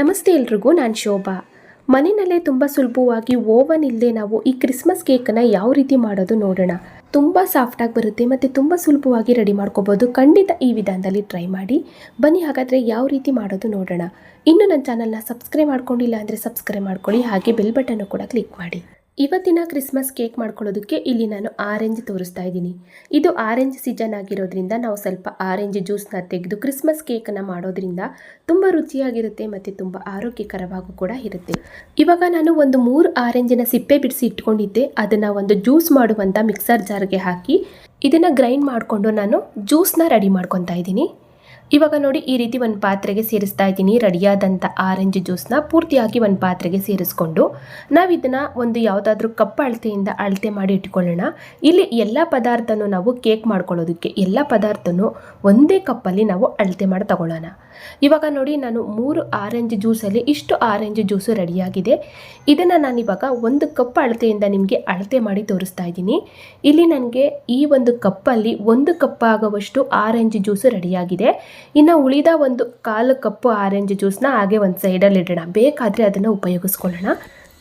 ನಮಸ್ತೆ ಎಲ್ರಿಗೂ, ನಾನು ಶೋಭಾ. ಮನೆಯಲ್ಲೇ ತುಂಬ ಸುಲಭವಾಗಿ ಓವನ್ ಇಲ್ಲದೆ ನಾವು ಈ ಕ್ರಿಸ್ಮಸ್ ಕೇಕನ್ನು ಯಾವ ರೀತಿ ಮಾಡೋದು ನೋಡೋಣ. ತುಂಬ ಸಾಫ್ಟಾಗಿ ಬರುತ್ತೆ ಮತ್ತು ತುಂಬ ಸುಲಭವಾಗಿ ರೆಡಿ ಮಾಡ್ಕೋಬೋದು. ಖಂಡಿತ ಈ ವಿಧಾನದಲ್ಲಿ ಟ್ರೈ ಮಾಡಿ. ಬನ್ನಿ ಹಾಗಾದರೆ ಯಾವ ರೀತಿ ಮಾಡೋದು ನೋಡೋಣ. ಇನ್ನು ನನ್ನ ಚಾನಲ್ನ ಸಬ್ಸ್ಕ್ರೈಬ್ ಮಾಡ್ಕೊಂಡಿಲ್ಲ ಅಂದರೆ ಸಬ್ಸ್ಕ್ರೈಬ್ ಮಾಡ್ಕೊಳ್ಳಿ. ಹಾಗೆ ಬೆಲ್ ಬಟನ್ನು ಕೂಡ ಕ್ಲಿಕ್ ಮಾಡಿ. ಇವತ್ತಿನ ಕ್ರಿಸ್ಮಸ್ ಕೇಕ್ ಮಾಡ್ಕೊಳ್ಳೋದಕ್ಕೆ ಇಲ್ಲಿ ನಾನು ಆರೆಂಜ್ ತೋರಿಸ್ತಾ ಇದ್ದೀನಿ. ಇದು ಆರೆಂಜ್ ಸೀಸನ್ ಆಗಿರೋದ್ರಿಂದ ನಾವು ಸ್ವಲ್ಪ ಆರೆಂಜ್ ಜ್ಯೂಸ್ನ ತೆಗೆದು ಕ್ರಿಸ್ಮಸ್ ಕೇಕನ್ನು ಮಾಡೋದ್ರಿಂದ ತುಂಬ ರುಚಿಯಾಗಿರುತ್ತೆ ಮತ್ತು ತುಂಬ ಆರೋಗ್ಯಕರವಾಗೂ ಕೂಡ ಇರುತ್ತೆ. ಇವಾಗ ನಾನು ಒಂದು ಮೂರು ಆರೆಂಜಿನ ಸಿಪ್ಪೆ ಬಿಡಿಸಿ ಇಟ್ಕೊಂಡಿದ್ದೆ. ಅದನ್ನು ಒಂದು ಜ್ಯೂಸ್ ಮಾಡುವಂಥ ಮಿಕ್ಸರ್ ಜಾರ್ಗೆ ಹಾಕಿ ಇದನ್ನು ಗ್ರೈಂಡ್ ಮಾಡಿಕೊಂಡು ನಾನು ಜ್ಯೂಸ್ನ ರೆಡಿ ಮಾಡ್ಕೊತಾ ಇದ್ದೀನಿ. ಇವಾಗ ನೋಡಿ ಈ ರೀತಿ ಒಂದು ಪಾತ್ರೆಗೆ ಸೇರಿಸ್ತಾ ಇದ್ದೀನಿ. ರೆಡಿಯಾದಂಥ ಆರೆಂಜ್ ಜ್ಯೂಸ್ನ ಪೂರ್ತಿಯಾಗಿ ಒಂದು ಪಾತ್ರೆಗೆ ಸೇರಿಸ್ಕೊಂಡು ನಾವು ಇದನ್ನು ಒಂದು ಯಾವುದಾದ್ರೂ ಕಪ್ ಅಳತೆಯಿಂದ ಅಳತೆ ಮಾಡಿ ಇಟ್ಕೊಳ್ಳೋಣ. ಇಲ್ಲಿ ಎಲ್ಲ ಪದಾರ್ಥನೂ ನಾವು ಕೇಕ್ ಮಾಡ್ಕೊಳ್ಳೋದಕ್ಕೆ ಎಲ್ಲ ಪದಾರ್ಥನೂ ಒಂದೇ ಕಪ್ಪಲ್ಲಿ ನಾವು ಅಳತೆ ಮಾಡಿ ತಗೊಳ್ಳೋಣ. ಇವಾಗ ನೋಡಿ ನಾನು ಮೂರು ಆರೆಂಜ್ ಜ್ಯೂಸಲ್ಲಿ ಇಷ್ಟು ಆರೆಂಜ್ ಜ್ಯೂಸು ರೆಡಿಯಾಗಿದೆ. ಇದನ್ನು ನಾನಿವಾಗ ಒಂದು ಕಪ್ ಅಳತೆಯಿಂದ ನಿಮಗೆ ಅಳತೆ ಮಾಡಿ ತೋರಿಸ್ತಾ ಇದ್ದೀನಿ. ಇಲ್ಲಿ ನನಗೆ ಈ ಒಂದು ಕಪ್ಪಲ್ಲಿ ಒಂದು ಕಪ್ ಆಗುವಷ್ಟು ಆರೆಂಜ್ ಜ್ಯೂಸು ರೆಡಿಯಾಗಿದೆ. ಇನ್ನು ಉಳಿದ ಒಂದು ಕಾಲು ಕಪ್ಪು ಆರೆಂಜ್ ಜ್ಯೂಸ್ನ ಹಾಗೆ ಒಂದು ಸೈಡಲ್ಲಿ ಇಡೋಣ. ಬೇಕಾದರೆ ಅದನ್ನು ಉಪಯೋಗಿಸ್ಕೊಳ್ಳೋಣ.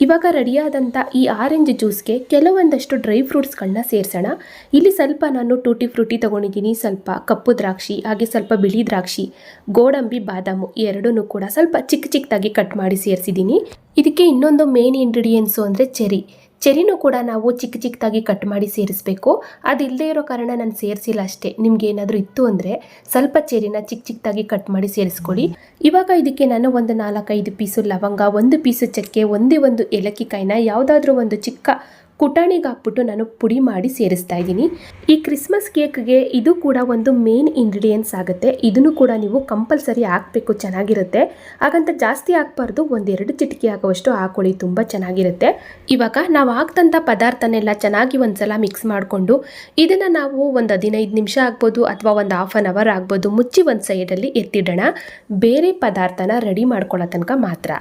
ಇವಾಗ ರೆಡಿಯಾದಂಥ ಈ ಆರೆಂಜ್ ಜ್ಯೂಸ್ಗೆ ಕೆಲವೊಂದಷ್ಟು ಡ್ರೈ ಫ್ರೂಟ್ಸ್ಗಳನ್ನ ಸೇರಿಸೋಣ. ಇಲ್ಲಿ ಸ್ವಲ್ಪ ನಾನು ಟೂಟಿ ಫ್ರೂಟಿ ತೊಗೊಂಡಿದ್ದೀನಿ, ಸ್ವಲ್ಪ ಕಪ್ಪು ದ್ರಾಕ್ಷಿ, ಹಾಗೆ ಸ್ವಲ್ಪ ಬಿಳಿ ದ್ರಾಕ್ಷಿ, ಗೋಡಂಬಿ, ಬಾದಾಮು ಎರಡೂ ಕೂಡ ಸ್ವಲ್ಪ ಚಿಕ್ಕ ಚಿಕ್ಕದಾಗಿ ಕಟ್ ಮಾಡಿ ಸೇರಿಸಿದ್ದೀನಿ. ಇದಕ್ಕೆ ಇನ್ನೊಂದು ಮೇನ್ ಇಂಗ್ರೀಡಿಯೆಂಟ್ಸು ಅಂದರೆ ಚೆರಿ ಚೆರಿನೂ ಕೂಡ ನಾವು ಚಿಕ್ಕ ಚಿಕ್ಕದಾಗಿ ಕಟ್ ಮಾಡಿ ಸೇರಿಸಬೇಕು. ಅದಿಲ್ಲದೆ ಇರೋ ಕಾರಣ ನಾನು ಸೇರಿಸಿಲ್ಲ ಅಷ್ಟೇ. ನಿಮ್ಗೆ ಏನಾದರೂ ಇತ್ತು ಅಂದರೆ ಸ್ವಲ್ಪ ಚೆರಿನ ಚಿಕ್ಕ ಚಿಕ್ಕದಾಗಿ ಕಟ್ ಮಾಡಿ ಸೇರಿಸ್ಕೊಳ್ಳಿ ಇವಾಗ ಇದಕ್ಕೆ ನಾನು ಒಂದು ನಾಲ್ಕೈದು ಪೀಸು ಲವಂಗ, ಒಂದು ಪೀಸು ಚಕ್ಕೆ, ಒಂದೇ ಒಂದು ಏಲಕ್ಕಿ ಕಾಯಿನ, ಯಾವುದಾದ್ರೂ ಒಂದು ಚಿಕ್ಕ ಕುಟಾಣಿಗೆ ಹಾಕ್ಬಿಟ್ಟು ನಾನು ಪುಡಿ ಮಾಡಿ ಸೇರಿಸ್ತಾ ಇದ್ದೀನಿ. ಈ ಕ್ರಿಸ್ಮಸ್ ಕೇಕ್ಗೆ ಇದು ಕೂಡ ಒಂದು ಮೇನ್ ಇಂಗ್ರೀಡಿಯೆಂಟ್ಸ್ ಆಗುತ್ತೆ. ಇದನ್ನು ಕೂಡ ನೀವು ಕಂಪಲ್ಸರಿ ಹಾಕಬೇಕು, ಚೆನ್ನಾಗಿರುತ್ತೆ. ಹಾಗಂತ ಜಾಸ್ತಿ ಹಾಕ್ಬಾರ್ದು, ಒಂದೆರಡು ಚಿಟಿಕೆ ಆಗುವಷ್ಟು ಹಾಕೊಳ್ಳಿ, ತುಂಬ ಚೆನ್ನಾಗಿರುತ್ತೆ. ಇವಾಗ ನಾವು ಹಾಕ್ದಂಥ ಪದಾರ್ಥನೆಲ್ಲ ಚೆನ್ನಾಗಿ ಒಂದ್ಸಲ ಮಿಕ್ಸ್ ಮಾಡಿಕೊಂಡು, ಇದನ್ನು ನಾವು ಒಂದು ಹದಿನೈದು ನಿಮಿಷ ಆಗ್ಬೋದು ಅಥವಾ ಒಂದು ಹಾಫ್ ಆನ್ ಅವರ್ ಆಗ್ಬೋದು, ಮುಚ್ಚಿ ಒಂದು ಸೈಡಲ್ಲಿ ಎತ್ತಿಡೋಣ. ಬೇರೆ ಪದಾರ್ಥನ ರೆಡಿ ಮಾಡ್ಕೊಳ್ಳೋ ತನಕ ಮಾತ್ರ.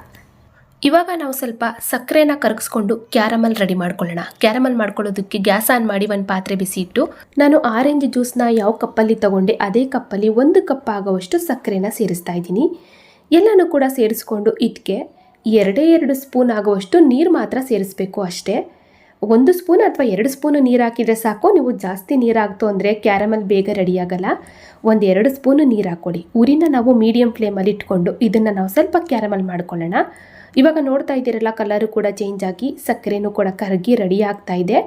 ಇವಾಗ ನಾವು ಸ್ವಲ್ಪ ಸಕ್ಕರೆನ ಕರಗಿಸ್ಕೊಂಡು ಕ್ಯಾರಮಲ್ ರೆಡಿ ಮಾಡ್ಕೊಳ್ಳೋಣ. ಕ್ಯಾರಮಲ್ ಮಾಡ್ಕೊಳ್ಳೋದಕ್ಕೆ ಗ್ಯಾಸ್ ಆನ್ ಮಾಡಿ ಒಂದು ಪಾತ್ರೆ ಬಿಸಿ ಇಟ್ಟು, ನಾನು ಆರೆಂಜ್ ಜ್ಯೂಸ್ನ ಯಾವ ಕಪ್ಪಲ್ಲಿ ತಗೊಂಡೆ ಅದೇ ಕಪ್ಪಲ್ಲಿ ಒಂದು ಕಪ್ ಆಗುವಷ್ಟು ಸಕ್ಕರೆನ ಸೇರಿಸ್ತಾ ಇದ್ದೀನಿ. ಎಲ್ಲನೂ ಕೂಡ ಸೇರಿಸ್ಕೊಂಡು ಇದಕ್ಕೆ ಎರಡೇ ಎರಡು ಸ್ಪೂನ್ ಆಗುವಷ್ಟು ನೀರು ಮಾತ್ರ ಸೇರಿಸ್ಬೇಕು ಅಷ್ಟೇ. ಒಂದು ಸ್ಪೂನ್ ಅಥವಾ ಎರಡು ಸ್ಪೂನು ನೀರು ಹಾಕಿದರೆ ಸಾಕು. ನೀವು ಜಾಸ್ತಿ ನೀರು ಹಾಕ್ತು ಅಂದರೆ ಕ್ಯಾರಮಲ್ ಬೇಗ ರೆಡಿ ಆಗಲ್ಲ. ಒಂದು ಎರಡು ಸ್ಪೂನು ನೀರು ಹಾಕ್ಕೊಡಿ ಊರಿನ ನಾವು ಮೀಡಿಯಂ ಫ್ಲೇಮಲ್ಲಿ ಇಟ್ಕೊಂಡು ಇದನ್ನು ನಾವು ಸ್ವಲ್ಪ ಕ್ಯಾರಮಲ್ ಮಾಡ್ಕೊಳ್ಳೋಣ. ಇವಾಗ ನೋಡ್ತಾ ಇದ್ದೀರಲ್ಲ ಕಲರು ಕೂಡ ಚೇಂಜ್ ಆಗಿ ಸಕ್ಕರೆನೂ ಕೂಡ ಕರಗಿ ರೆಡಿ ಆಗ್ತಾ ಇದೆ.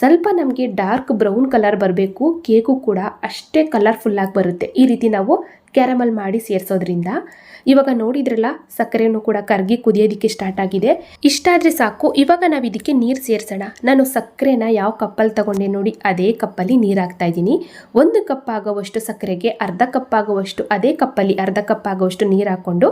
ಸ್ವಲ್ಪ ನಮಗೆ ಡಾರ್ಕ್ ಬ್ರೌನ್ ಕಲರ್ ಬರಬೇಕು. ಕೇಕು ಕೂಡ ಅಷ್ಟೇ ಕಲರ್ಫುಲ್ಲಾಗಿ ಬರುತ್ತೆ. ಈ ರೀತಿ ನಾವು ಕ್ಯಾರಮಲ್ ಮಾಡಿ ಸೇರಿಸೋದ್ರಿಂದ ಇವಾಗ ನೋಡಿದ್ರಲ್ಲ, ಸಕ್ಕರೆನೂ ಕೂಡ ಕರಗಿ ಕುದಿಯೋದಕ್ಕೆ ಸ್ಟಾರ್ಟ್ ಆಗಿದೆ. ಇಷ್ಟಾದರೆ ಸಾಕು, ಇವಾಗ ನಾವು ಇದಕ್ಕೆ ನೀರು ಸೇರಿಸೋಣ. ನಾನು ಸಕ್ಕರೆನ ಯಾವ ಕಪ್ಪಲ್ಲಿ ತಗೊಂಡೆ ನೋಡಿ, ಅದೇ ಕಪ್ಪಲ್ಲಿ ನೀರು ಹಾಕ್ತಾ ಇದ್ದೀನಿ. ಒಂದು ಕಪ್ ಆಗುವಷ್ಟು ಸಕ್ಕರೆಗೆ, ಅರ್ಧ ಕಪ್ ಆಗುವಷ್ಟು, ಅದೇ ಕಪ್ಪಲ್ಲಿ ಅರ್ಧ ಕಪ್ ಆಗುವಷ್ಟು ನೀರು ಹಾಕ್ಕೊಂಡು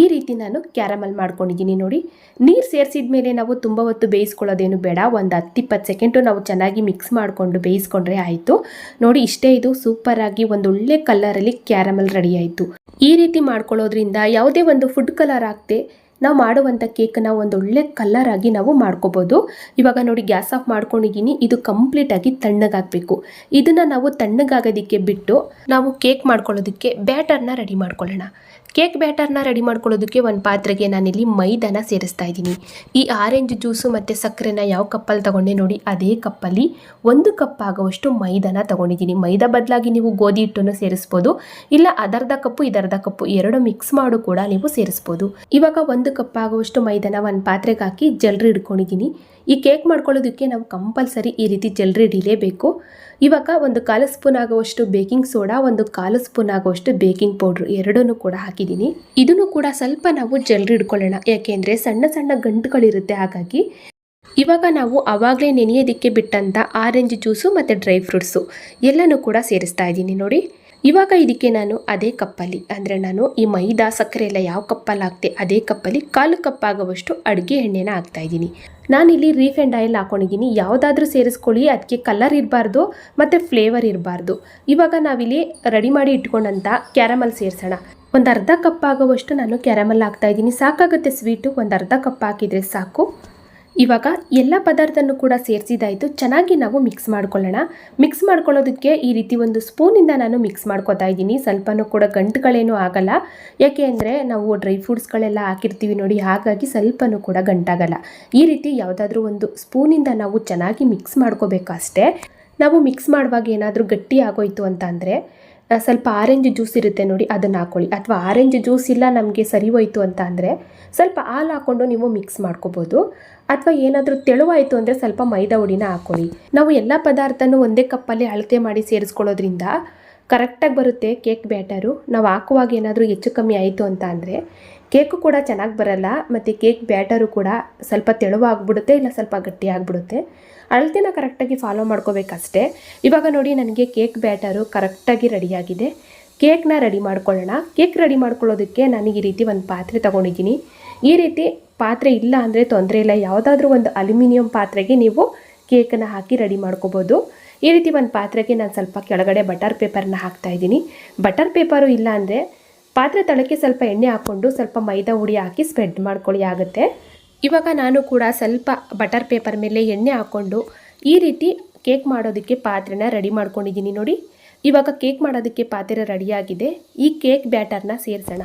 ಈ ರೀತಿ ನಾನು ಕ್ಯಾರಮಲ್ ಮಾಡ್ಕೊಂಡಿದ್ದೀನಿ ನೋಡಿ. ನೀರು ಸೇರಿಸಿದ ಮೇಲೆ ನಾವು ತುಂಬ ಹೊತ್ತು ಬೇಯಿಸ್ಕೊಳ್ಳೋದೇನು ಬೇಡ, ಒಂದು ಹತ್ತು ಇಪ್ಪತ್ತು ಸೆಕೆಂಡು ನಾವು ಚೆನ್ನಾಗಿ ಮಿಕ್ಸ್ ಮಾಡಿಕೊಂಡು ಬೇಯಿಸ್ಕೊಂಡ್ರೆ ಆಯಿತು. ನೋಡಿ, ಇಷ್ಟೇ ಇದು ಸೂಪರಾಗಿ ಒಂದು ಒಳ್ಳೆ ಕಲ್ಲರಲ್ಲಿ ಕ್ಯಾರಮಲ್ ರೆಡಿ ಆಯಿತು ಈ ರೀತಿ ಮಾಡ್ಕೊಳ್ಳೋದ್ರಿಂದ ಯಾವುದೇ ಒಂದು ಫುಡ್ ಕಲರ್ ಆಗದೆ ನಾವು ಮಾಡುವಂಥ ಕೇಕನ್ನು ಒಳ್ಳೆ ಕಲರ್ ಆಗಿ ನಾವು ಮಾಡ್ಕೋಬೋದು. ಇವಾಗ ನೋಡಿ ಗ್ಯಾಸ್ ಆಫ್ ಮಾಡ್ಕೊಂಡಿದ್ದೀನಿ ಇದು ಕಂಪ್ಲೀಟಾಗಿ ತಣ್ಣಗಾಗಬೇಕು. ಇದನ್ನು ನಾವು ತಣ್ಣಗಾಗೋದಕ್ಕೆ ಬಿಟ್ಟು ನಾವು ಕೇಕ್ ಮಾಡ್ಕೊಳ್ಳೋದಕ್ಕೆ ಬ್ಯಾಟರ್ನ ರೆಡಿ ಮಾಡ್ಕೊಳ್ಳೋಣ. ಕೇಕ್ ಬ್ಯಾಟರ್ನ ರೆಡಿ ಮಾಡ್ಕೊಳ್ಳೋದಕ್ಕೆ ಒಂದು ಪಾತ್ರೆಗೆ ನಾನಿಲ್ಲಿ ಮೈದಾನ ಸೇರಿಸ್ತಾ ಇದ್ದೀನಿ. ಈ ಆರೆಂಜ್ ಜ್ಯೂಸು ಮತ್ತು ಸಕ್ಕರೆನ ಯಾವ ಕಪ್ಪಲ್ಲಿ ತಗೊಂಡೆ ನೋಡಿ, ಅದೇ ಕಪ್ಪಲ್ಲಿ ಒಂದು ಕಪ್ ಆಗುವಷ್ಟು ಮೈದಾನ ತೊಗೊಂಡಿದ್ದೀನಿ. ಮೈದಾ ಬದಲಾಗಿ ನೀವು ಗೋಧಿ ಹಿಟ್ಟನ್ನು ಸೇರಿಸ್ಬೋದು, ಇಲ್ಲ ಅದರ್ಧ ಕಪ್ಪು, ಇದರ್ಧ ಕಪ್ಪು ಎರಡು ಮಿಕ್ಸ್ ಮಾಡು ಕೂಡ ನೀವು ಸೇರಿಸ್ಬೋದು. ಇವಾಗ ಒಂದು ಕಪ್ ಆಗುವಷ್ಟು ಮೈದಾನ ಒಂದು ಪಾತ್ರೆಗೆ ಹಾಕಿ ಜಲ್ರಿ ಹಿಡ್ಕೊಂಡಿದ್ದೀನಿ. ಈ ಕೇಕ್ ಮಾಡ್ಕೊಳ್ಳೋದಕ್ಕೆ ನಾವು ಕಂಪಲ್ಸರಿ ಈ ರೀತಿ ಜಲ್ರಿ ಹಿಡಿಲೇಬೇಕು ಇವಾಗ ಒಂದು ಕಾಲು ಸ್ಪೂನ್ ಆಗುವಷ್ಟು ಬೇಕಿಂಗ್ ಸೋಡಾ, ಒಂದು ಕಾಲು ಸ್ಪೂನ್ ಆಗುವಷ್ಟು ಬೇಕಿಂಗ್ ಪೌಡ್ರ್ ಎರಡನ್ನೂ ಕೂಡ ಹಾಕಿದ್ದೀನಿ. ಇದನ್ನು ಕೂಡ ಸ್ವಲ್ಪ ನಾವು ಜಲ್ರಿ ಹಿಡ್ಕೊಳ್ಳೋಣ, ಯಾಕೆಂದರೆ ಸಣ್ಣ ಸಣ್ಣ ಗಂಟುಗಳಿರುತ್ತೆ, ಹಾಗಾಗಿ. ಇವಾಗ ನಾವು ಆವಾಗಲೇ ನೆನೆಯೋದಕ್ಕೆ ಬಿಟ್ಟಂಥ ಆರೆಂಜ್ ಜ್ಯೂಸು ಮತ್ತು ಡ್ರೈ ಫ್ರೂಟ್ಸು ಎಲ್ಲನೂ ಕೂಡ ಸೇರಿಸ್ತಾ ಇದ್ದೀನಿ ನೋಡಿ. ಇವಾಗ ಇದಕ್ಕೆ ನಾನು ಅದೇ ಕಪ್ಪಲ್ಲಿ, ಅಂದರೆ ನಾನು ಈ ಮೈದಾ ಸಕ್ಕರೆ ಎಲ್ಲ ಯಾವ ಕಪ್ಪಲ್ಲಿ ಹಾಕ್ತೆ ಅದೇ ಕಪ್ಪಲ್ಲಿ ಕಾಲು ಕಪ್ ಆಗುವಷ್ಟು ಅಡುಗೆ ಎಣ್ಣೆನ ಹಾಕ್ತಾ ಇದ್ದೀನಿ. ನಾನಿಲ್ಲಿ ರೀಫೈಂಡ್ ಆಯಿಲ್ ಹಾಕೊಂಡಿದ್ದೀನಿ. ಯಾವುದಾದ್ರೂ ಸೇರಿಸ್ಕೊಳ್ಳಿ. ಅದಕ್ಕೆ ಕಲರ್ ಇರಬಾರ್ದು ಮತ್ತು ಫ್ಲೇವರ್ ಇರಬಾರ್ದು. ಇವಾಗ ನಾವಿಲ್ಲಿ ರೆಡಿ ಮಾಡಿ ಇಟ್ಕೊಂಡಂಥ ಕ್ಯಾರಮಲ್ ಸೇರಿಸೋಣ. ಒಂದು ಅರ್ಧ ಕಪ್ ಆಗುವಷ್ಟು ನಾನು ಕ್ಯಾರಮಲ್ ಹಾಕ್ತಾ ಇದ್ದೀನಿ. ಸಾಕಾಗುತ್ತೆ ಸ್ವೀಟು ಒಂದು ಅರ್ಧ ಕಪ್ ಹಾಕಿದರೆ ಸಾಕು. ಇವಾಗ ಎಲ್ಲ ಪದಾರ್ಥನೂ ಕೂಡ ಸೇರಿಸಿದಾಯಿತು. ಚೆನ್ನಾಗಿ ನಾವು ಮಿಕ್ಸ್ ಮಾಡ್ಕೊಳ್ಳೋಣ. ಮಿಕ್ಸ್ ಮಾಡ್ಕೊಳ್ಳೋದಕ್ಕೆ ಈ ರೀತಿ ಒಂದು ಸ್ಪೂನಿಂದ ನಾನು ಮಿಕ್ಸ್ ಮಾಡ್ಕೊತಾ ಇದ್ದೀನಿ. ಸ್ವಲ್ಪನೂ ಕೂಡ ಗಂಟುಗಳೇನೂ ಆಗಲ್ಲ. ಯಾಕೆ ಅಂದರೆ ನಾವು ಡ್ರೈ ಫ್ರೂಟ್ಸ್ಗಳೆಲ್ಲ ಹಾಕಿರ್ತೀವಿ ನೋಡಿ, ಹಾಗಾಗಿ ಸ್ವಲ್ಪನೂ ಕೂಡ ಗಂಟಾಗಲ್ಲ. ಈ ರೀತಿ ಯಾವುದಾದ್ರೂ ಒಂದು ಸ್ಪೂನಿಂದ ನಾವು ಚೆನ್ನಾಗಿ ಮಿಕ್ಸ್ ಮಾಡ್ಕೋಬೇಕು ಅಷ್ಟೇ ನಾವು ಮಿಕ್ಸ್ ಮಾಡುವಾಗ ಏನಾದರೂ ಗಟ್ಟಿ ಆಗೋಯ್ತು ಅಂತ ಅಂದರೆ ಸ್ವಲ್ಪ ಆರೆಂಜ್ ಜ್ಯೂಸ್ ಇರುತ್ತೆ ನೋಡಿ, ಅದನ್ನು ಹಾಕೊಳ್ಳಿ. ಅಥವಾ ಆರೆಂಜ್ ಜ್ಯೂಸ್ ಇಲ್ಲ, ನಮಗೆ ಸರಿ ಹೋಯಿತು ಅಂತ ಅಂದರೆ ಸ್ವಲ್ಪ ಹಾಲು ಹಾಕ್ಕೊಂಡು ನೀವು ಮಿಕ್ಸ್ ಮಾಡ್ಕೋಬೋದು. ಅಥವಾ ಏನಾದರೂ ತೆಳುವಾಯಿತು ಅಂದರೆ ಸ್ವಲ್ಪ ಮೈದಾ ಹುಡಿನ ಹಾಕ್ಕೊಳ್ಳಿ ನಾವು ಎಲ್ಲ ಪದಾರ್ಥನೂ ಒಂದೇ ಕಪ್ಪಲ್ಲಿ ಅಳತೆ ಮಾಡಿ ಸೇರಿಸ್ಕೊಳ್ಳೋದ್ರಿಂದ ಕರೆಕ್ಟಾಗಿ ಬರುತ್ತೆ ಕೇಕ್ ಬ್ಯಾಟರು. ನಾವು ಹಾಕುವಾಗ ಏನಾದರೂ ಹೆಚ್ಚು ಕಮ್ಮಿ ಆಯಿತು ಅಂತ ಅಂದರೆ ಕೇಕು ಕೂಡ ಚೆನ್ನಾಗಿ ಬರಲ್ಲ, ಮತ್ತು ಕೇಕ್ ಬ್ಯಾಟರು ಕೂಡ ಸ್ವಲ್ಪ ತೆಳುವಾಗ್ಬಿಡುತ್ತೆ, ಇಲ್ಲ ಸ್ವಲ್ಪ ಗಟ್ಟಿ ಆಗಿಬಿಡುತ್ತೆ ಅಳತೆನ ಕರೆಕ್ಟಾಗಿ ಫಾಲೋ ಮಾಡ್ಕೋಬೇಕಷ್ಟೇ. ಇವಾಗ ನೋಡಿ ನನಗೆ ಕೇಕ್ ಬ್ಯಾಟರು ಕರೆಕ್ಟಾಗಿ ರೆಡಿಯಾಗಿದೆ. ಕೇಕ್ನ ರೆಡಿ ಮಾಡ್ಕೊಳ್ಳೋಣ. ಕೇಕ್ ರೆಡಿ ಮಾಡ್ಕೊಳ್ಳೋದಕ್ಕೆ ನಾನು ಈ ರೀತಿ ಒಂದು ಪಾತ್ರೆ ತೊಗೊಂಡಿದ್ದೀನಿ. ಈ ರೀತಿ ಪಾತ್ರೆ ಇಲ್ಲ ಅಂದರೆ ತೊಂದರೆ ಇಲ್ಲ. ಯಾವುದಾದ್ರೂ ಒಂದು ಅಲ್ಯೂಮಿನಿಯಂ ಪಾತ್ರೆಗೆ ನೀವು ಕೇಕನ್ನು ಹಾಕಿ ರೆಡಿ ಮಾಡ್ಕೋಬೋದು. ಈ ರೀತಿ ಒಂದು ಪಾತ್ರೆಗೆ ನಾನು ಸ್ವಲ್ಪ ಕೆಳಗಡೆ ಬಟರ್ ಪೇಪರ್ನ ಹಾಕ್ತಾಯಿದ್ದೀನಿ ಬಟರ್ ಪೇಪರು ಇಲ್ಲ ಅಂದರೆ ಪಾತ್ರೆ ತಳಕ್ಕೆ ಸ್ವಲ್ಪ ಎಣ್ಣೆ ಹಾಕ್ಕೊಂಡು ಸ್ವಲ್ಪ ಮೈದಾ ಹುಡಿ ಹಾಕಿ ಸ್ಪ್ರೆಡ್ ಮಾಡ್ಕೊಳ್ಳಿ, ಆಗುತ್ತೆ. ಇವಾಗ ನಾನು ಕೂಡ ಸ್ವಲ್ಪ ಬಟರ್ ಪೇಪರ್ ಮೇಲೆ ಎಣ್ಣೆ ಹಾಕ್ಕೊಂಡು ಈ ರೀತಿ ಕೇಕ್ ಮಾಡೋದಕ್ಕೆ ಪಾತ್ರೆನ ರೆಡಿ ಮಾಡ್ಕೊಂಡಿದ್ದೀನಿ ನೋಡಿ. ಇವಾಗ ಕೇಕ್ ಮಾಡೋದಕ್ಕೆ ಪಾತ್ರೆ ರೆಡಿಯಾಗಿದೆ ಈ ಕೇಕ್ ಬ್ಯಾಟರ್ನ ಸೇರಿಸೋಣ.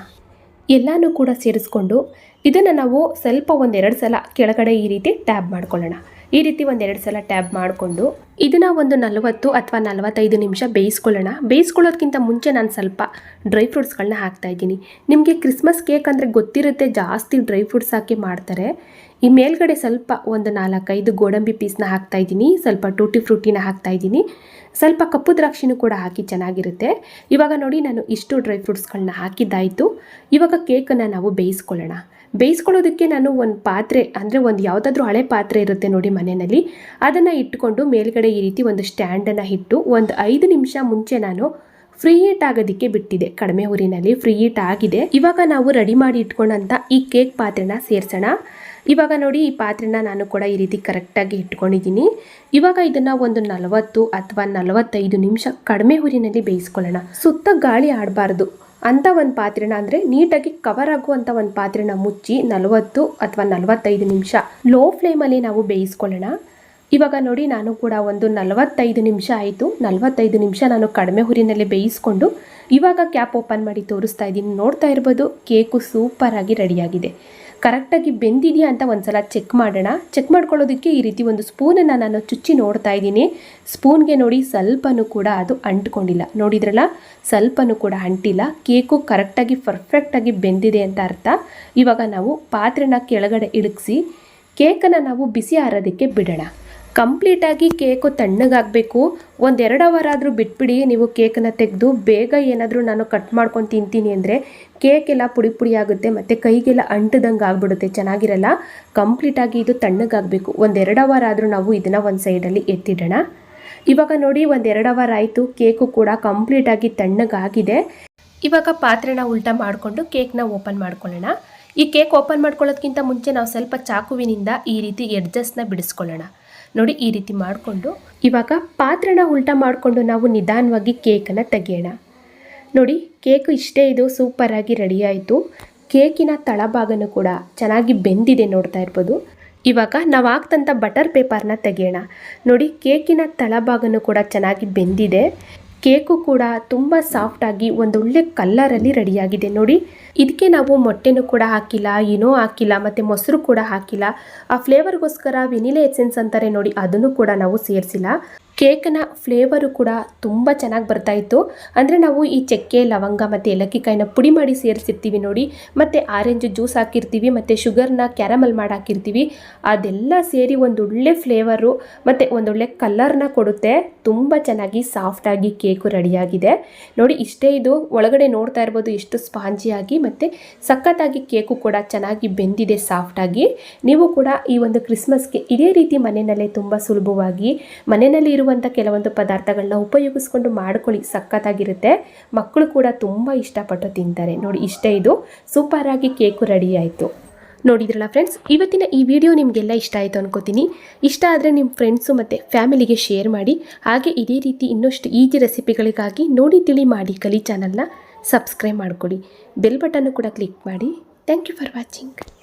ಎಲ್ಲನೂ ಕೂಡ ಸೇರಿಸ್ಕೊಂಡು ಇದನ್ನು ನಾವು ಸ್ವಲ್ಪ ಒಂದೆರಡು ಸಲ ಕೆಳಗಡೆ ಈ ರೀತಿ ಟ್ಯಾಬ್ ಮಾಡ್ಕೊಳ್ಳೋಣ. ಈ ರೀತಿ ಒಂದೆರಡು ಸಲ ಟ್ಯಾಬ್ ಮಾಡಿಕೊಂಡು ಇದನ್ನು ಒಂದು ನಲವತ್ತು ಅಥವಾ ನಲವತ್ತೈದು ನಿಮಿಷ ಬೇಯಿಸ್ಕೊಳ್ಳೋಣ. ಬೇಯಿಸ್ಕೊಳ್ಳೋದಕ್ಕಿಂತ ಮುಂಚೆ ನಾನು ಸ್ವಲ್ಪ ಡ್ರೈ ಫ್ರೂಟ್ಸ್ಗಳನ್ನ ಹಾಕ್ತಾ ಇದ್ದೀನಿ. ನಿಮಗೆ ಕ್ರಿಸ್ಮಸ್ ಕೇಕ್ ಅಂದರೆ ಗೊತ್ತಿರುತ್ತೆ, ಜಾಸ್ತಿ ಡ್ರೈ ಫ್ರೂಟ್ಸ್ ಹಾಕಿ ಮಾಡ್ತಾರೆ. ಈ ಮೇಲ್ಗಡೆ ಸ್ವಲ್ಪ ಒಂದು ನಾಲ್ಕೈದು ಗೋಡಂಬಿ ಪೀಸ್ನ ಹಾಕ್ತಾ ಇದ್ದೀನಿ. ಸ್ವಲ್ಪ ಟೂಟಿ ಫ್ರೂಟಿನ ಹಾಕ್ತಾ ಇದ್ದೀನಿ. ಸ್ವಲ್ಪ ಕಪ್ಪು ದ್ರಾಕ್ಷಿನೂ ಕೂಡ ಹಾಕಿ ಚೆನ್ನಾಗಿರುತ್ತೆ. ಇವಾಗ ನೋಡಿ ನಾನು ಇಷ್ಟು ಡ್ರೈ ಫ್ರೂಟ್ಸ್ಗಳನ್ನ ಹಾಕಿದ್ದಾಯಿತು. ಇವಾಗ ಕೇಕನ್ನು ನಾವು ಬೇಯಿಸ್ಕೊಳ್ಳೋಣ. ಬೇಯಿಸ್ಕೊಳ್ಳೋದಕ್ಕೆ ನಾನು ಒಂದು ಪಾತ್ರೆ, ಅಂದರೆ ಒಂದು ಯಾವುದಾದ್ರೂ ಹಳೆ ಪಾತ್ರೆ ಇರುತ್ತೆ ನೋಡಿ ಮನೆಯಲ್ಲಿ, ಅದನ್ನು ಇಟ್ಕೊಂಡು ಮೇಲ್ಗಡೆ ಈ ರೀತಿ ಒಂದು ಸ್ಟ್ಯಾಂಡನ್ನು ಇಟ್ಟು ಒಂದು ಐದು ನಿಮಿಷ ಮುಂಚೆ ನಾನು ಫ್ರೀ ಹೀಟ್ ಆಗೋದಕ್ಕೆ ಬಿಟ್ಟಿದೆ. ಕಡಿಮೆ ಊರಿನಲ್ಲಿ ಫ್ರೀ ಹೀಟ್ ಆಗಿದೆ. ಇವಾಗ ನಾವು ರೆಡಿ ಮಾಡಿ ಇಟ್ಕೊಂಡಂಥ ಈ ಕೇಕ್ ಪಾತ್ರೆನ ಸೇರಿಸೋಣ. ಇವಾಗ ನೋಡಿ ಈ ಪಾತ್ರೆನ ನಾನು ಕೂಡ ಈ ರೀತಿ ಕರೆಕ್ಟಾಗಿ ಇಟ್ಕೊಂಡಿದ್ದೀನಿ. ಇವಾಗ ಇದನ್ನು ಒಂದು ನಲವತ್ತು ಅಥವಾ ನಲವತ್ತೈದು ನಿಮಿಷ ಕಡಿಮೆ ಊರಿನಲ್ಲಿ ಬೇಯಿಸ್ಕೊಳ್ಳೋಣ. ಸುತ್ತ ಗಾಳಿ ಆಡಬಾರ್ದು. ಅಂಥ ಒಂದು ಪಾತ್ರೆನ ಅಂದರೆ ನೀಟಾಗಿ ಕವರ್ ಆಗುವಂಥ ಒಂದು ಪಾತ್ರೆನ ಮುಚ್ಚಿ ನಲವತ್ತು ಅಥವಾ ನಲವತ್ತೈದು ನಿಮಿಷ ಲೋ ಫ್ಲೇಮಲ್ಲಿ ನಾವು ಬೇಯಿಸ್ಕೊಳ್ಳೋಣ. ಇವಾಗ ನೋಡಿ ನಾನು ಕೂಡ ಒಂದು ನಲವತ್ತೈದು ನಿಮಿಷ ಆಯಿತು. ನಲವತ್ತೈದು ನಿಮಿಷ ನಾನು ಕಡಿಮೆ ಹುರಿನಲ್ಲಿ ಬೇಯಿಸ್ಕೊಂಡು ಇವಾಗ ಕ್ಯಾಪ್ ಓಪನ್ ಮಾಡಿ ತೋರಿಸ್ತಾ ಇದ್ದೀನಿ. ನೋಡ್ತಾ ಇರ್ಬೋದು ಕೇಕು ಸೂಪರಾಗಿ ರೆಡಿಯಾಗಿದೆ ಕರೆಕ್ಟಾಗಿ ಬೆಂದಿದೆಯಾ ಅಂತ ಒಂದ್ಸಲ ಚೆಕ್ ಮಾಡೋಣ. ಚೆಕ್ ಮಾಡ್ಕೊಳ್ಳೋದಕ್ಕೆ ಈ ರೀತಿ ಒಂದು ಸ್ಪೂನನ್ನು ನಾನು ಚುಚ್ಚಿ ನೋಡ್ತಾ ಇದ್ದೀನಿ. ಸ್ಪೂನ್ಗೆ ನೋಡಿ ಸ್ವಲ್ಪನೂ ಕೂಡ ಅದು ಅಂಟ್ಕೊಂಡಿಲ್ಲ. ನೋಡಿದ್ರಲ್ಲ, ಸ್ವಲ್ಪನೂ ಕೂಡ ಅಂಟಿಲ್ಲ. ಕೇಕು ಕರೆಕ್ಟಾಗಿ ಪರ್ಫೆಕ್ಟಾಗಿ ಬೆಂದಿದೆ ಅಂತ ಅರ್ಥ. ಇವಾಗ ನಾವು ಪಾತ್ರೆನ ಕೆಳಗಡೆ ಇಳಿಸಿ ಕೇಕನ್ನು ನಾವು ಬಿಸಿ ಆರೋದಕ್ಕೆ ಬಿಡೋಣ. ಕಂಪ್ಲೀಟಾಗಿ ಕೇಕು ತಣ್ಣಗಾಗಬೇಕು. ಒಂದೆರಡು ಅವರ್ ಆದರೂ ಬಿಟ್ಬಿಡಿ, ನೀವು ಕೇಕನ್ನು ತೆಗೆದು ಬೇಗ ಏನಾದರೂ ನಾನು ಕಟ್ ಮಾಡ್ಕೊಂಡು ತಿಂತೀನಿ ಅಂದರೆ ಕೇಕೆಲ್ಲ ಪುಡಿ ಪುಡಿ ಆಗುತ್ತೆ ಮತ್ತು ಕೈಗೆಲ್ಲ ಅಂಟದಂಗೆ ಆಗ್ಬಿಡುತ್ತೆ, ಚೆನ್ನಾಗಿರಲ್ಲ? ಕಂಪ್ಲೀಟಾಗಿ ಇದು ತಣ್ಣಗಾಗಬೇಕು. ಒಂದೆರಡು ಅವರ್ ಆದರೂ ನಾವು ಇದನ್ನು ಒಂದು ಸೈಡಲ್ಲಿ ಎತ್ತಿಡೋಣ. ಇವಾಗ ನೋಡಿ ಒಂದೆರಡು ಅವರ್ ಆಯಿತು ಕೇಕು ಕೂಡ ಕಂಪ್ಲೀಟಾಗಿ ತಣ್ಣಗಾಗಿದೆ. ಇವಾಗ ಪಾತ್ರೆನ ಉಲ್ಟಾ ಮಾಡಿಕೊಂಡು ಕೇಕ್ನ ಓಪನ್ ಮಾಡ್ಕೊಳ್ಳೋಣ. ಈ ಕೇಕ್ ಓಪನ್ ಮಾಡ್ಕೊಳ್ಳೋದಕ್ಕಿಂತ ಮುಂಚೆ ನಾವು ಸ್ವಲ್ಪ ಚಾಕುವಿನಿಂದ ಈ ರೀತಿ ಎಡ್ಜಸ್ಟ್ನ ಬಿಡಿಸ್ಕೊಳ್ಳೋಣ. ನೋಡಿ ಈ ರೀತಿ ಮಾಡಿಕೊಂಡು ಇವಾಗ ಪಾತ್ರೆನ ಉಲ್ಟಾ ಮಾಡಿಕೊಂಡು ನಾವು ನಿಧಾನವಾಗಿ ಕೇಕನ್ನು ತೆಗೆಯೋಣ. ನೋಡಿ ಕೇಕು ಇಷ್ಟೇ ಇದು ಸೂಪರಾಗಿ ರೆಡಿ ಆಯಿತು. ಕೇಕಿನ ತಳಭಾಗನೂ ಕೂಡ ಚೆನ್ನಾಗಿ ಬೆಂದಿದೆ ನೋಡ್ತಾ ಇರ್ಬೋದು. ಇವಾಗ ನಾವು ಹಾಕ್ತಂಥ ಬಟರ್ ಪೇಪರ್ನ ತೆಗೆಯೋಣ. ನೋಡಿ ಕೇಕಿನ ತಳಭಾಗನೂ ಕೂಡ ಚೆನ್ನಾಗಿ ಬೆಂದಿದೆ. ಕೇಕು ಕೂಡ ತುಂಬ ಸಾಫ್ಟಾಗಿ ಒಂದೊಳ್ಳೆ ಕಲ್ಲರಲ್ಲಿ ರೆಡಿಯಾಗಿದೆ ನೋಡಿ. ಇದಕ್ಕೆ ನಾವು ಮೊಟ್ಟೆನೂ ಕೂಡ ಹಾಕಿಲ್ಲ, ಏನೋ ಹಾಕಿಲ್ಲ, ಮತ್ತು ಮೊಸರು ಕೂಡ ಹಾಕಿಲ್ಲ. ಆ ಫ್ಲೇವರ್ಗೋಸ್ಕರ ವೆನಿಲೆ ಎಸೆನ್ಸ್ ಅಂತಾರೆ ನೋಡಿ, ಅದನ್ನು ಕೂಡ ನಾವು ಸೇರಿಸಿಲ್ಲ. ಕೇಕ್ನ ಫ್ಲೇವರು ಕೂಡ ತುಂಬ ಚೆನ್ನಾಗಿ ಬರ್ತಾ ಇತ್ತು. ಅಂದರೆ ನಾವು ಈ ಚಕ್ಕೆ, ಲವಂಗ ಮತ್ತು ಏಲಕ್ಕಿಕಾಯಿನ ಪುಡಿ ಮಾಡಿ ಸೇರಿಸಿರ್ತೀವಿ ನೋಡಿ. ಮತ್ತು ಆರೆಂಜ್ ಜ್ಯೂಸ್ ಹಾಕಿರ್ತೀವಿ, ಮತ್ತು ಶುಗರ್ನ ಕ್ಯಾರಮಲ್ ಮಾಡಿ ಹಾಕಿರ್ತೀವಿ. ಅದೆಲ್ಲ ಸೇರಿ ಒಂದೊಳ್ಳೆ ಫ್ಲೇವರು ಮತ್ತು ಒಂದೊಳ್ಳೆ ಕಲರ್ನ ಕೊಡುತ್ತೆ. ತುಂಬ ಚೆನ್ನಾಗಿ ಸಾಫ್ಟಾಗಿ ಕೇಕು ರೆಡಿಯಾಗಿದೆ. ನೋಡಿ, ಇಷ್ಟೇ ಇದು. ಒಳಗಡೆ ನೋಡ್ತಾ ಇರ್ಬೋದು ಎಷ್ಟು ಸ್ಪಾಂಜಿಯಾಗಿ ಮತ್ತು ಸಖತ್ತಾಗಿ ಕೇಕು ಕೂಡ ಚೆನ್ನಾಗಿ ಬೆಂದಿದೆ ಸಾಫ್ಟಾಗಿ ನೀವು ಕೂಡ ಈ ಒಂದು ಕ್ರಿಸ್ಮಸ್ಗೆ ಇದೇ ರೀತಿ ಮನೆಯಲ್ಲೇ ತುಂಬ ಸುಲಭವಾಗಿ ಮನೆಯಲ್ಲಿ ಇರುವಂಥ ಕೆಲವೊಂದು ಪದಾರ್ಥಗಳನ್ನ ಉಪಯೋಗಿಸ್ಕೊಂಡು ಮಾಡ್ಕೊಳ್ಳಿ. ಸಖತ್ತಾಗಿರುತ್ತೆ. ಮಕ್ಕಳು ಕೂಡ ತುಂಬ ಇಷ್ಟಪಟ್ಟು ತಿಂತಾರೆ. ನೋಡಿ, ಇಷ್ಟೇ ಇದು. ಸೂಪರಾಗಿ ಕೇಕು ರೆಡಿ ಆಯಿತು. ನೋಡಿದ್ರಲ್ಲ ಫ್ರೆಂಡ್ಸ್ ಇವತ್ತಿನ ಈ ವಿಡಿಯೋ ನಿಮಗೆಲ್ಲ ಇಷ್ಟ ಆಯಿತು ಅನ್ಕೋತೀನಿ. ಇಷ್ಟ ಆದರೆ ನಿಮ್ಮ ಫ್ರೆಂಡ್ಸು ಮತ್ತು ಫ್ಯಾಮಿಲಿಗೆ ಶೇರ್ ಮಾಡಿ. ಹಾಗೆ ಇದೇ ರೀತಿ ಇನ್ನಷ್ಟು ಈಜಿ ರೆಸಿಪಿಗಳಿಗಾಗಿ ನೋಡಿ ತಿಳಿ ಮಾಡಿ ಕಲಿ ಚಾನಲ್ನ ಸಬ್ಸ್ಕ್ರೈಬ್ ಮಾಡ್ಕೊಳ್ಳಿ. ಬೆಲ್ ಬಟನ್ನು ಕೂಡ ಕ್ಲಿಕ್ ಮಾಡಿ. Thank you for watching